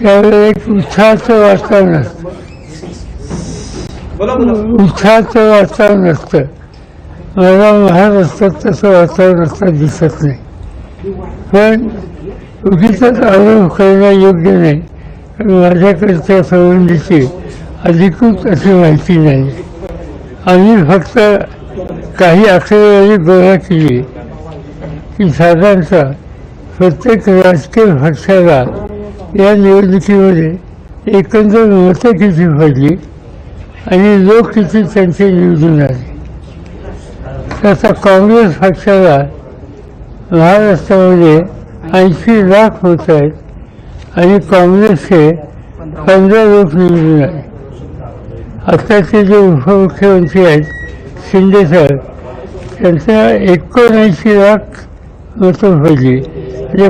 त्यावेळेला एक उत्साहाचं वातावरण असतं उत्साहाचं वातावरण असतं मला महाराष्ट्रात तसं वातावरण असतं दिसत नाही. पण उगीच आरोप करणं योग्य नाही. कारण माझ्याकडच्या संबंधीची अधिकृत अशी माहिती नाही. आम्ही फक्त काही आकडेवारी गोळा केली. की साधारणतः प्रत्येक राजकीय पक्षाला या निवडणुकीमध्ये एकंदर मतं किती पडली आणि लोक किती त्यांचे निवडून आले. तसा काँग्रेस पक्षाला महाराष्ट्रामध्ये ऐंशी लाख होत आहेत आणि काँग्रेसचे पंधरा लोक निवडून आले. आत्ताचे जे उपमुख्यमंत्री आहेत शिंदे साहेब त्यांचा एकोणऐंशी लाख मतं पडली म्हणजे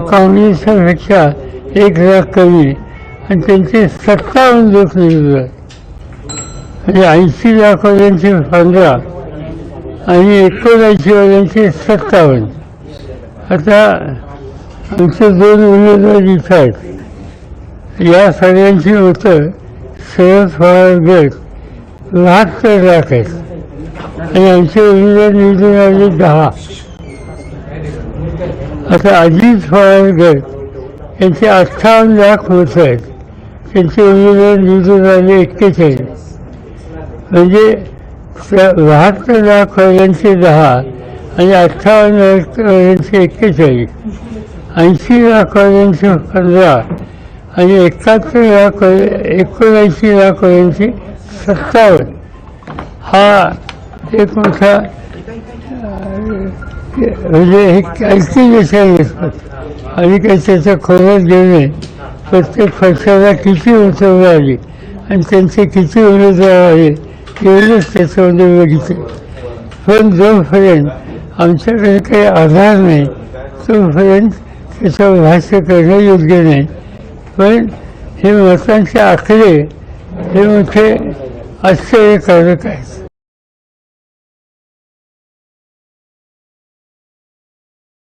पेक्षा एक लाख कमी आणि त्यांचे सत्तावन्न लोक निवडून म्हणजे ऐंशी लाखवाल्यांचे पंधरा आणि एकोणऐंशीवाल्यांचे सत्तावन्न. आता आमचे दोन उमेदवार इथं आहेत. या सगळ्यांची मतं शरद पवार गट बहात्तर लाख आहेत. आणि आमचे उमेदवार निवडून आले दहा. आता अजित पवार गट त्यांचे अठ्ठावन्न लाख मतं आहेत. त्यांचे उमेदवार निवडून आले एक्केचाळीस म्हणजे बहात्तर लाख वर्गांचे दहा आणि अठ्ठावन्न लाख एक्केचाळीस ऐंशी लाख वर्गांचे पंधरा आणि एकाहत्तर लाख एकोणऐंशी लाख वर्गांचे सत्तावन्न. हा एक मोठा म्हणजे हे ऐकती विषय आणि काही त्याचा खरंच घेऊ नये प्रत्येक पक्षाला किती मतं आली आणि त्यांचे किती उमेदवार आले एवढंच त्याच्यामध्ये बघितलं. पण जोपर्यंत आमच्याकडे काही आधार नाही तोपर्यंत त्याचं भाष्य करणं योग्य नाही. पण हे मतांचे आकडे हे मोठे आश्चर्यकारक आहेत.